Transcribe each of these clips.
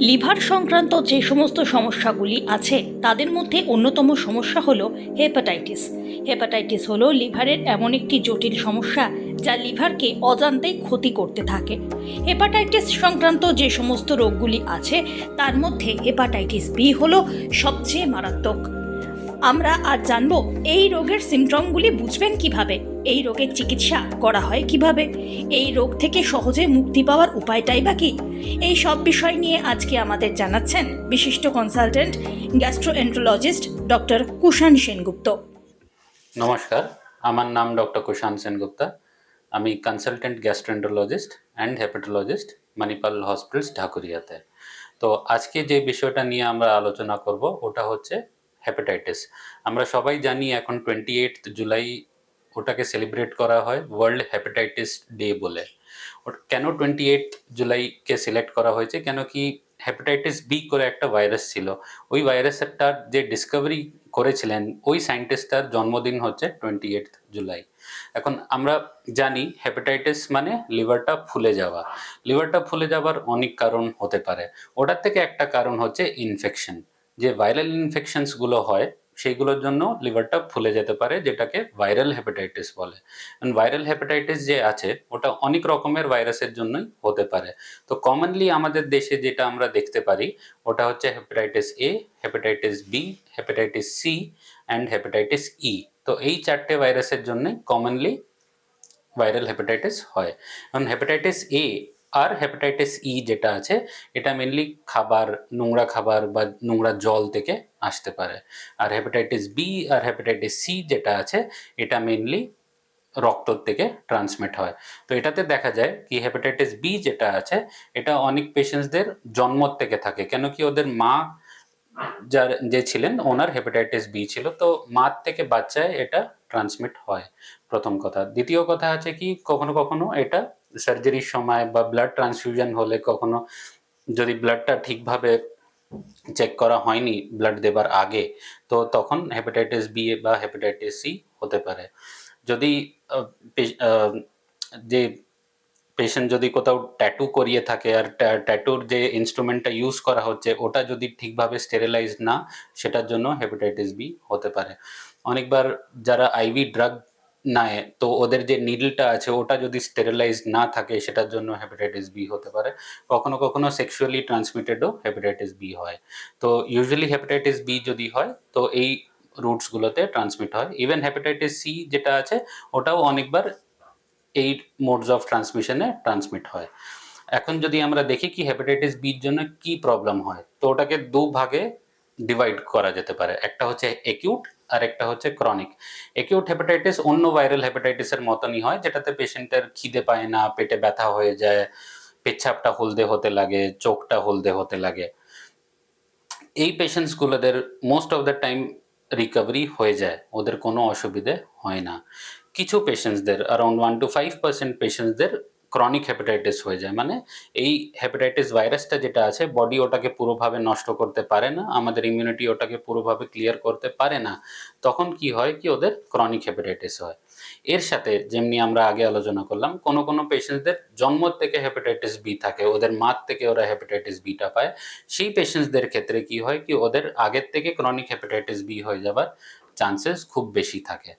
Liver সংক্রান্ত যে সমস্ত সমস্যাগুলি আছে, তাদের মধ্যে অন্যতম সমস্যা হলো হেপাটাইটিস। হেপাটাইটিস হলো লিভারের এমন একটি জটিল সমস্যা যা লিভারকে অজান্তেই ক্ষতি করতে থাকে। হেপাটাইটিস সংক্রান্ত যে সমস্ত রোগগুলি আছে, তার মধ্যে হেপাটাইটিস বি হলো সবচেয়ে মারাত্মক। আমরা আজ জানব এই রোগের সিমটমগুলি বুঝবেন কীভাবে? এই রোগের চিকিৎসা করা হয় কীভাবে? এই রোগ থেকে সহজে মুক্তি পাওয়ার উপায়টাই বা কি? এই সব বিষয় নিয়ে আজকে আমাদের জানাচ্ছেন বিশিষ্ট consultant gastroenterologist doctor Kushan Sengupta. নমস্কার, আমার নাম ডক্টর কুশান্ত সেনগুপ্তা। আমি consultant gastroenterologist and hepatologist Manipal hospitals ঢাকুরিয়াতে। তো আজকে যে বিষয়টা নিয়ে আমরা আলোচনা করব, ওটা হচ্ছে হেপাটাইটিস আমরা সবাই জানি এখন টোয়েন্টি এইট জুলাই ওটাকে সেলিব্রেট করা হয় ওয়ার্ল্ড হ্যাপাটাইটিস ডে বলে। কেন টোয়েন্টি এইট জুলাইকে সিলেক্ট করা হয়েছে? কেন কি হ্যাপাটাইটিস বি করে একটা ভাইরাস ছিল। ওই ভাইরাসটার যে ডিসকভারি করেছিলেন, ওই সায়েন্টিস্টটার জন্মদিন হচ্ছে টোয়েন্টি এইট জুলাই এখন আমরা জানি হ্যাপাটাইটিস মানে লিভারটা ফুলে যাওয়া। লিভারটা ফুলে যাওয়ার অনেক কারণ হতে পারে। ওটার থেকে একটা কারণ হচ্ছে ইনফেকশন যে ভাইরাল ইনফেকশনসগুলো হয়, সেইগুলোর জন্য লিভারটা ফুলে যেতে পারে, যেটাকে ভাইরাল হেপাটাইটিস বলে। ভাইরাল হেপাটাইটিস যে আছে, ওটা অনেক রকমের ভাইরাসের জন্যই হতে পারে। তো কমনলি আমাদের দেশে যেটা আমরা দেখতে পারি, ওটা হচ্ছে hepatitis A hepatitis B hepatitis C and hepatitis E তো এই চারটে ভাইরাসের জন্য কমনলি ভাইরাল হেপাটাইটিস হয়। কারণ হেপাটাইটিস এ আর হেপাটাইটিস ই যেটা আছে, এটা মেনলি খাবার, নোংরা খাবার বা নোংরা জল থেকে আসতে পারে। আর হেপাটাইটিস বি আর হেপাটাইটিস সি যেটা আছে, এটা মেনলি রক্ত থেকে ট্রান্সমিট হয়। তো এটাতে দেখা যায় কি হেপাটাইটিস বি যেটা আছে, এটা অনেক পেশেন্টসদের জন্ম থেকে থাকে। কেন কি ওদের মা যার, যে ছিলেন, ওনার হেপাটাইটিস বি ছিল। তো মার থেকে বাচ্চায় এটা ট্রান্সমিট হয় প্রথম কথা। দ্বিতীয় কথা আছে কি, কখনো কখনো এটা সার্জারির সময় বা ব্লাড ট্রান্সফিউশন হলে কখনো যদি ব্লাডটা ঠিকভাবে চেক করা হয়নি ব্লাড দেবার আগে, তো তখন হেপাটাইটিস বি বা হেপাটাইটিস সি হতে পারে। যদি যে পেশেন্ট যদি কোথাও ট্যাটু করিয়ে থাকে আর ট্যাটুর যে ইনস্ট্রুমেন্টটা ইউজ করা হচ্ছে, ওটা যদি ঠিকভাবে স্টেরিলাইজ না, সেটার জন্য হেপাটাইটিস বি হতে পারে। অনেকবার যারা আইভি ড্রাগ নেয় তো ওদের যে নিডলটা আছে, ওটা যদি স্টেরিলাইজ না থাকে, সেটার জন্য হেপাটাইটিস বি হতে পারে। কখনো কখনো সেক্সুয়ালি ট্রান্সমিটেডও হেপাটাইটিস বি হয়। তো ইউজুয়ালি হেপাটাইটিস বি যদি হয়, তো এই রুটসগুলোতে ট্রান্সমিট হয়। ইভেন হেপাটাইটিস সি যেটা আছে, ওটাও অনেকবার এই মোডস অফ ট্রান্সমিশনে ট্রান্সমিট হয়। এখন যদি আমরা দেখি কি হেপাটাইটিস বির জন্য কি প্রবলেম হয়, তো ওটাকে দু ভাগে ডিভাইড করা যেতে পারে। একটা হচ্ছে একিউট আর একটা হচ্ছে ক্রনিক একিউট হেপাটাইটিস অন্য ভাইরাল হেপাটাইটিসের মতনই হয়, যেটাতে পেশেন্টের খিদে পায় না, পেটে ব্যথা হয়ে যায় পেচ্ছাপটা হলদে হতে লাগে, চোখটা হলদে হতে লাগে। এই পেশেন্টসগুলোদের most of the time recovery হয়ে যায়, ওদের কোনো অসুবিধে হয় না। কিছু পেশেন্টসদের around one two five percent পেশেন্টসদের chronic hepatitis হয়ে যায়। মানে এই হেপাটাইটিস ভাইরাসটা যেটা আছে বডি ওটাকে পুরোভাবে নষ্ট করতে পারে না, আমাদের ইমিউনিটি ওটাকে পুরোভাবে ক্লিয়ার করতে পারে না। তখন কি হয় কি, ওদের ক্রনিক হেপাটাইটিস হয়। এর সাথে যেমনি আমরা আগে আলোচনা করলাম, কোনো কোনো পেশেন্টসদের জন্ম থেকে হেপাটাইটিস বি থাকে, ওদের মার থেকে ওরা হেপাটাইটিস বিটা পায়। সেই পেশেন্টসদের ক্ষেত্রে কি হয় কি, ওদের আগের থেকে ক্রনিক হেপাটাইটিস বি হয়ে যাবার চান্সেস খুব বেশি থাকে।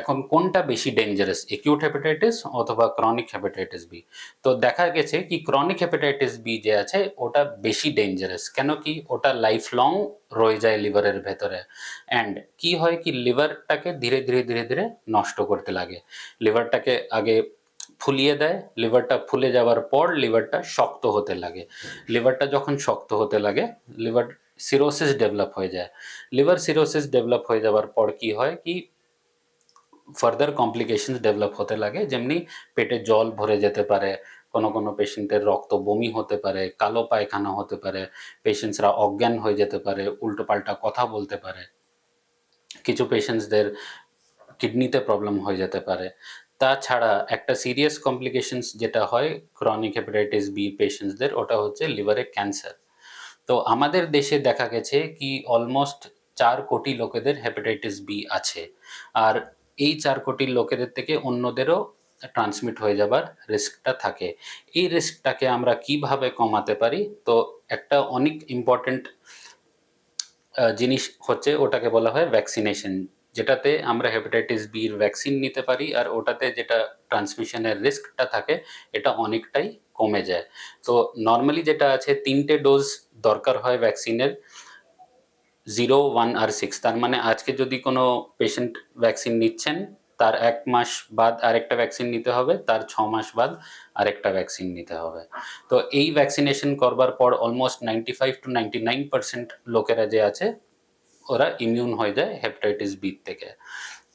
এখন কোনটা বেশি ডেঞ্জারাস একিউট হেপাটাইটিস অথবা ক্রনিক হেপাটাইটিস বি তো দেখা গেছে কি ক্রনিক হেপাটাইটিস বি যে আছে, ওটা বেশি ডেঞ্জারাস কেন কি ওটা লাইফ লং রয়ে যায় লিভারের ভেতরে। অ্যান্ড কি হয় কি লিভারটাকে ধীরে ধীরে ধীরে ধীরে নষ্ট করতে লাগে। লিভারটাকে আগে ফুলিয়ে দেয়, লিভারটা ফুলে যাওয়ার পর লিভারটা শক্ত হতে লাগে। লিভারটা যখন শক্ত হতে লাগে, লিভার সিরোসিস ডেভেলপ হয়ে যায়। লিভার সিরোসিস ডেভেলপ হয়ে যাওয়ার পর কি হয় কি ফার্দার কমপ্লিকেশনস ডেভেলপ হতে লাগে। যেমনি পেটে জল ভরে যেতে পারে, কোনো কোনো পেশেন্টের রক্ত বমি হতে পারে, কালো পায়খানা হতে পারে পেশেন্টসরা অজ্ঞান হয়ে যেতে পারে, উল্টোপাল্টা কথা বলতে পারে। কিছু পেশেন্টসদের কিডনিতে প্রবলেম হয়ে যেতে পারে। তাছাড়া একটা সিরিয়াস কমপ্লিকেশনস যেটা হয় ক্রনিক হেপাটাইটিস বি পেশেন্টসদের ওটা হচ্ছে লিভারে ক্যান্সার তো আমাদের দেশে দেখা গেছে কি অলমোস্ট চার কোটি লোকেদের হেপাটাইটিস বি আছে। আর এই চার কোটি লোকেদের থেকে অন্যদেরও ট্রান্সমিট হয়ে যাবার রিস্কটা থাকে। এই রিস্কটাকে আমরা কীভাবে কমাতে পারি? তো একটা অনেক ইম্পর্টেন্ট জিনিস হচ্ছে ওটাকে বলা হয় ভ্যাকসিনেশন যেটাতে আমরা হেপাটাইটিস বির ভ্যাকসিন নিতে পারি। আর ওটাতে যেটা ট্রান্সমিশনের রিস্কটা থাকে, এটা অনেকটাই কমে যায়। তো নর্মালি যেটা আছে, তিনটে ডোজ দরকার হয় ভ্যাকসিনের জিরো ওয়ান আর সিক্স তার মানে আজকে যদি কোনো পেশেন্ট ভ্যাকসিন নিচ্ছেন, তার এক মাস বাদ আরেকটা ভ্যাকসিন নিতে হবে, তার ছ মাস বাদ আরেকটা ভ্যাকসিন নিতে হবে। তো এই ভ্যাকসিনেশন করবার পর almost ninety five to ninety nine percent লোকেরা যে আছে, ওরা ইমিউন হয়ে যায় হেপাটাইটিস বি থেকে।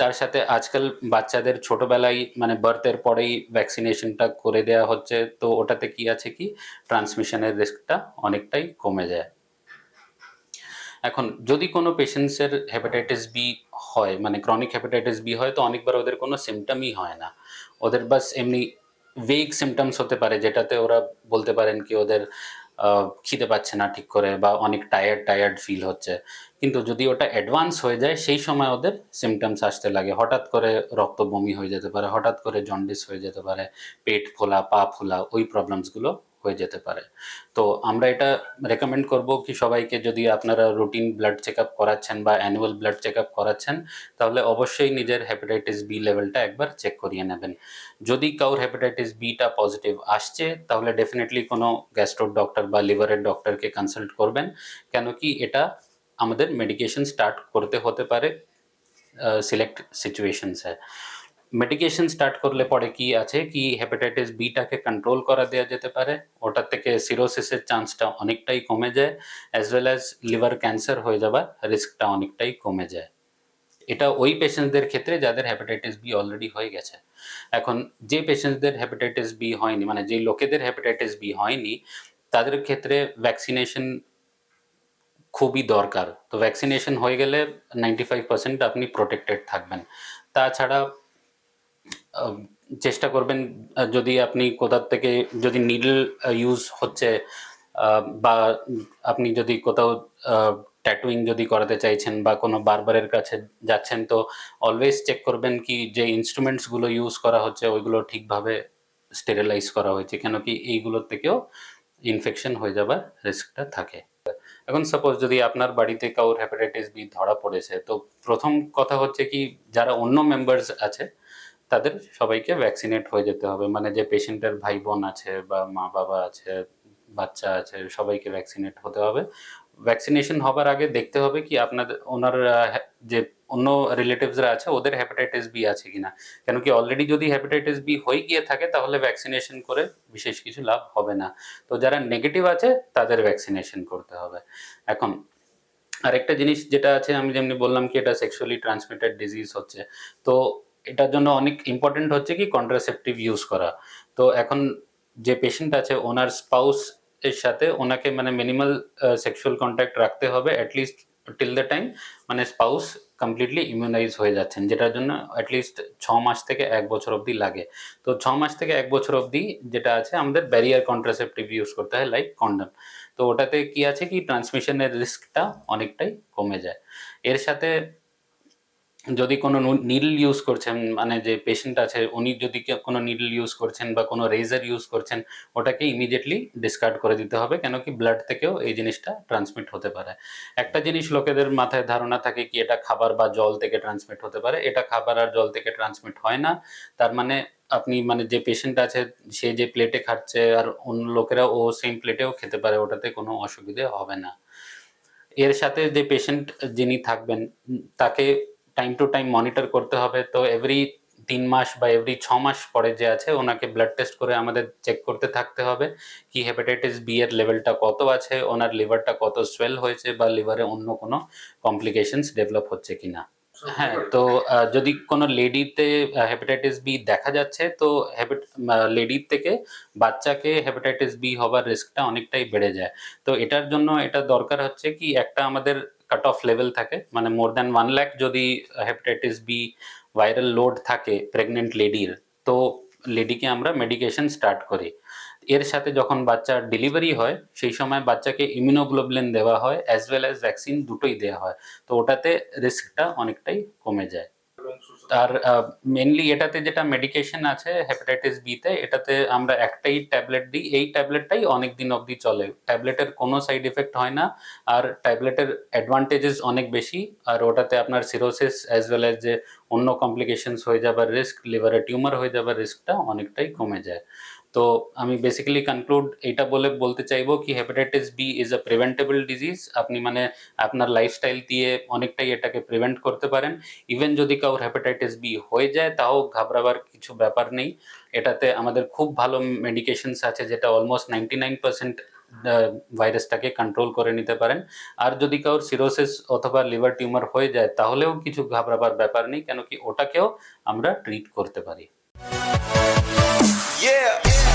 তার সাথে আজকাল বাচ্চাদের ছোটবেলায় মানে বার্থের পরেই ভ্যাকসিনেশনটা করে দেওয়া হচ্ছে, তো ওটাতে কি আছে কি? ট্রান্সমিশনের রিস্কটা অনেকটাই কমে যায়। এখন, যদি কোনো পেশেন্টসের হেপাটাইটিস বি হয় মানে ক্রনিক হেপাটাইটিস বি হয়, তো অনেকবার ওদের কোনো সিমটমই হয় না। ওদের বাস এমনি ভেগ সিমটমস হতে পারে, যেটাতে ওরা বলতে পারেন কি ওদের খিদে পাচ্ছে না ঠিক করে বা অনেক টায়ার্ড টায়ার্ড ফিল হচ্ছে। কিন্তু যদি ওটা অ্যাডভান্স হয়ে যায়, সেই সময় ওদের সিমটমস আসতে লাগে। হঠাৎ করে রক্ত বমি হয়ে যেতে পারে, হঠাৎ করে জন্ডিস হয়ে যেতে পারে, পেট ফোলা, পা ফোলা, ওই প্রবলেমসগুলো হয়ে যেতে পারে। তো আমরা এটা রেকমেন্ড করব কি সবাইকে যদি আপনারা রুটিন ব্লাড চেক আপ করাচ্ছেন বা অ্যানুয়াল ব্লাড চেক আপ করাচ্ছেন, তাহলে অবশ্যই নিজের হেপাটাইটিস বি লেভেলটা একবার চেক করিয়ে নেবেন। যদি কাউর হেপাটাইটিস বিটা পজিটিভ আসছে, তাহলে ডেফিনেটলি কোনো গ্যাস্ট্রোর ডক্টর বা লিভারের ডক্টরকে কনসাল্ট করবেন। কেন কি এটা আমাদের মেডিকেশন স্টার্ট করতে হতে পারে সিলেক্ট সিচুয়েশনসে মেডিকেশন স্টার্ট করলে পরে কি আছে? কি হেপাটাইটিস বিটাকে কন্ট্রোল করা দেওয়া যেতে পারে? ওটার থেকে সিরোসিসের চান্সটা অনেকটাই কমে যায় as well as liver cancer হয়ে যাবার রিস্কটা অনেকটাই কমে যায়। এটা ওই পেশেন্টদের ক্ষেত্রে যাদের হেপাটাইটিস বি অলরেডি হয়ে গেছে। এখন যে পেশেন্টদের হেপাটাইটিস বি হয়নি মানে যে লোকেদের হেপাটাইটিস বি হয়নি, তাদের ক্ষেত্রে ভ্যাকসিনেশন খুবই দরকার। তো ভ্যাকসিনেশন হয়ে গেলে নাইনটি ফাইভ পার্সেন্ট আপনি প্রোটেক্টেড থাকবেন। তাছাড়া চেষ্টা করবেন যদি আপনি কোথার থেকে যদি নিডল ইউজ হচ্ছে বা আপনি যদি কোথাও ট্যাটুইং যদি করাতে চাইছেন বা কোনো বারবারের কাছে যাচ্ছেন, তো অলওয়েজ চেক করবেন কি যে ইনস্ট্রুমেন্টসগুলো ইউজ করা হচ্ছে, ওইগুলো ঠিকভাবে স্টেরিলাইজ করা হয়েছে কেন কি এইগুলোর থেকেও ইনফেকশন হয়ে যাবার রিস্কটা থাকে। এখন সাপোজ যদি আপনার বাড়িতে কারোর হেপাটাইটিস বি ধরা পড়েছে, তো প্রথম কথা হচ্ছে কি, যারা অন্য মেম্বার্স আছে তাদের সবাইকে ভ্যাকসিনেট হয়ে যেতে হবে। মানে যে পেশেন্টের ভাই বোন আছে বা মা বাবা আছে, বাচ্চা আছে, সবাইকে ভ্যাকসিনেট হতে হবে। ভ্যাকসিনেশন হবার আগে দেখতে হবে কি আপনাদের, ওনার যে অন্য রিলেটিভসরা আছে, ওদের হ্যাপাটাইটিস বি আছে কিনা। কেন কি অলরেডি যদি হ্যাপাটাইটিস বি হয়ে গিয়ে থাকে, তাহলে ভ্যাকসিনেশন করে বিশেষ কিছু লাভ হবে না। তো যারা নেগেটিভ আছে, তাদের ভ্যাকসিনেশন করতে হবে। এখন, আরেকটা জিনিস যেটা আছে, আমি যেমনি বললাম কি এটা সেক্সুয়ালি ট্রান্সমিটেড ডিজিজ হচ্ছে। তো এটার জন্য অনেক ইম্পর্টেন্ট হচ্ছে কি কন্ট্রাসেপটিভ ইউজ করা। তো এখন যে পেশেন্ট আছে, ওনার স্পাউস এর সাথে ওনাকে মানে মিনিমাল সেক্সুয়াল কন্ট্যাক্ট রাখতে হবে at least till the time মানে স্পাউস কমপ্লিটলি ইমিউনাইজ হয়ে যাচ্ছেন, যেটার জন্য অ্যাটলিস্ট ছ মাস থেকে এক বছর অবধি লাগে। তো ছ মাস থেকে এক বছর অবধি যেটা আছে, আমাদের ব্যারিয়ার কন্ট্রাসেপটিভ ইউজ করতে হয় লাইক কন্ডম তো ওটাতে কি আছে কি ট্রান্সমিশনের রিস্কটা অনেকটাই কমে যায়। এর সাথে যদি কোনো নিডল ইউজ করছেন মানে যে পেশেন্ট আছে, উনি যদি কোনো নিডল ইউজ করছেন বা কোনো রেজার ইউজ করছেন, ওটাকে ইমিডিয়েটলি ডিসকার্ড করে দিতে হবে, কেন কি ব্লাড থেকেও এই জিনিসটা ট্রান্সমিট হতে পারে। একটা জিনিস লোকেদের মাথায় ধারণা থাকে কি, এটা খাবার বা জল থেকে ট্রান্সমিট হতে পারে। এটা খাবার আর জল থেকে ট্রান্সমিট হয় না। তার মানে আপনি মানে যে পেশেন্ট আছে, সে যে প্লেটে খাচ্ছে আর অন্য লোকেরা ও সেম প্লেটেও খেতে পারে, ওটাতে কোনো অসুবিধে হবে না। এর সাথে যে পেশেন্ট যিনি থাকবেন, তাকে টাইম টু টাইম মনিটর করতে হবে। তো এভরি তিন মাস বা এভরি ছ মাস পরে যে আছে ওনাকে ব্লাড টেস্ট করে আমাদের চেক করতে থাকতে হবে কি হেপাটাইটিস বি এর লেভেলটা কত আছে ওনার লিভারটা কত সোয়েল হয়েছে বা লিভারে অন্য কোনো কমপ্লিকেশনস ডেভেলপ হচ্ছে কিনা। হ্যাঁ তো যদি কোনো লেডিতে হেপাটাইটিস বি দেখা যাচ্ছে তো লেডির থেকে বাচ্চাকে হেপাটাইটিস বি হবার রিস্কটা অনেকটাই বেড়ে যায়। তো এটার জন্য এটা দরকার হচ্ছে কি একটা আমাদের কাট অফ লেভেল থাকে। মানে মোর দ্যান ওয়ান ল্যাক যদি হেপাটাইটিস বি ভাইরাল লোড থাকে প্রেগনেন্ট লেডির তো লেডিকে আমরা মেডিকেশন স্টার্ট করি। এর সাথে যখন বাচ্চার ডেলিভারি হয়, সেই সময় বাচ্চাকে ইমিউনোগ্লোবলিন দেওয়া হয় অ্যাজ ওয়েল অ্যাজ ভ্যাকসিন দুটোই দেওয়া হয়। তো ওটাতে রিস্কটা অনেকটাই কমে যায়। আর মেনলি এটাতে যেটা মেডিকেশন আছে হেপাটাইটিস বিতে এটাতে আমরা একটাই ট্যাবলেট দিই। এই ট্যাবলেটটাই অনেক দিন অবধি চলে। ট্যাবলেটের কোনো সাইড এফেক্ট হয় না, আর ট্যাবলেটের অ্যাডভান্টেজেস অনেক বেশি। আর ওটাতে আপনার সিরোসিস অ্যাজ ওয়েল অ্যাজ যে অন্য কমপ্লিকেশনস হয়ে যাবার রিস্ক লিভারে টিউমার হয়ে যাবার রিস্কটা অনেকটাই কমে যায়। তো আমি বেসিক্যালি কনক্লুড এটা বলে বলতে চাইব কি hepatitis B is a preventable disease আপনি মানে আপনার লাইফস্টাইল দিয়ে অনেকটাই এটাকে প্রিভেন্ট করতে পারেন। ইভেন যদি কারোর হেপাটাইটিস বি হয়ে যায়, তাও ঘাবড়াবার কিছু ব্যাপার নেই। এটাতে আমাদের খুব ভালো মেডিকেশনস আছে যেটা অলমোস্ট নাইনটি নাইন পার্সেন্ট ভাইরাসটাকে কন্ট্রোল করে নিতে পারেন। আর যদি কারোর সিরোসিস অথবা লিভার টিউমার হয়ে যায়, তাহলেও কিছু ঘাবড়াবার ব্যাপার নেই, কেন কি ওটাকেও আমরা ট্রিট করতে পারি। Yeah.